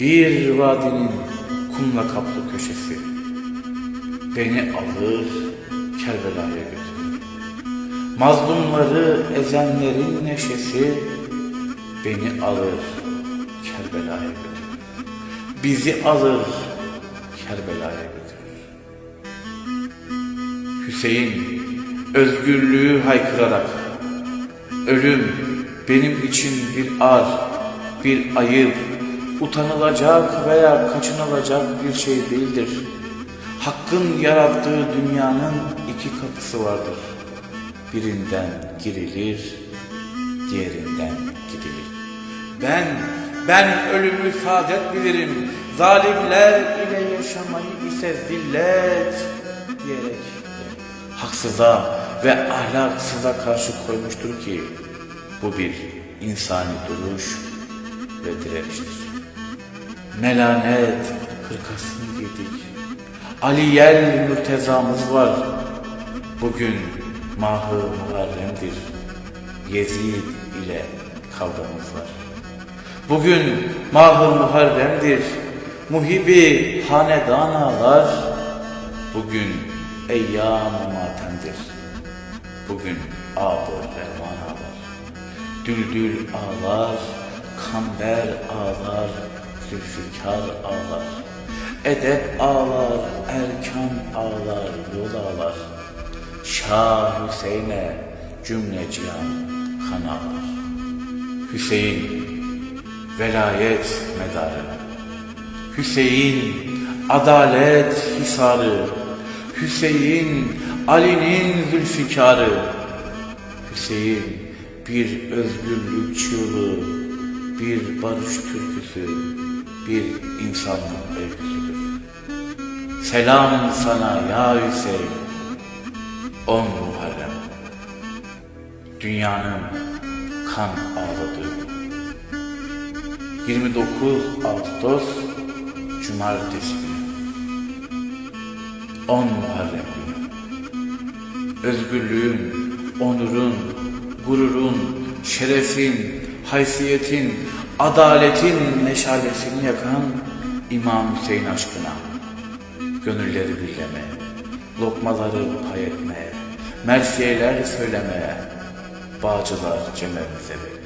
Bir vadinin kumla kaplı köşesi beni alır Kerbela'ya götürür. Mazlumları ezenlerin neşesi beni alır Kerbela'ya götürür. Bizi alır Kerbela'ya götürür. Hüseyin özgürlüğü haykırarak ölüm benim için bir ar, bir ayıp, utanılacak veya kaçınılacak bir şey değildir. Hakkın yarattığı dünyanın iki kapısı vardır. Birinden girilir, diğerinden gidilir. Ben, ben ölümü saadet bilirim. Zalimler ile yaşamayı ise zillet diyerek haksıza ve ahlaksıza karşı koymuştur ki bu bir insani duruş ve direniştir. Melanet hırkasını giydik. Aliyel mürtezamız var. Bugün mahı muharremdir. Yezid ile kavgamız var. Bugün mahı muharremdir. Muhibi hanedan ağlar. Bugün eyyam-ı matemdir. Bugün ab-ı revan ağlar. Düldül ağlar, kamber ağlar, zülfikar ağlar. Edep ağlar, erkan ağlar, yol ağlar. Şah Hüseyin'e cümle cihan kan ağlar. Hüseyin, velayet medarı. Hüseyin, adalet hisarı. Hüseyin, Ali'nin zülfikarı. Hüseyin, bir özgürlük çığlığı, bir barış türküsü, bir insanlık öyküsüdür. Selam sana ya Hüseyin, on Muharrem. Dünyanın kan ağladığı. 29 Ağustos Cumartesi günü. 10 Muharrem günü. Özgürlüğün, onurun, gururun, şerefin, haysiyetin, adaletin meşalesini yakan İmam Hüseyin aşkına, gönülleri birlemeye, lokmaları pay etmeye, mersiyeler söylemeye, bağcılar cemevimize bekler.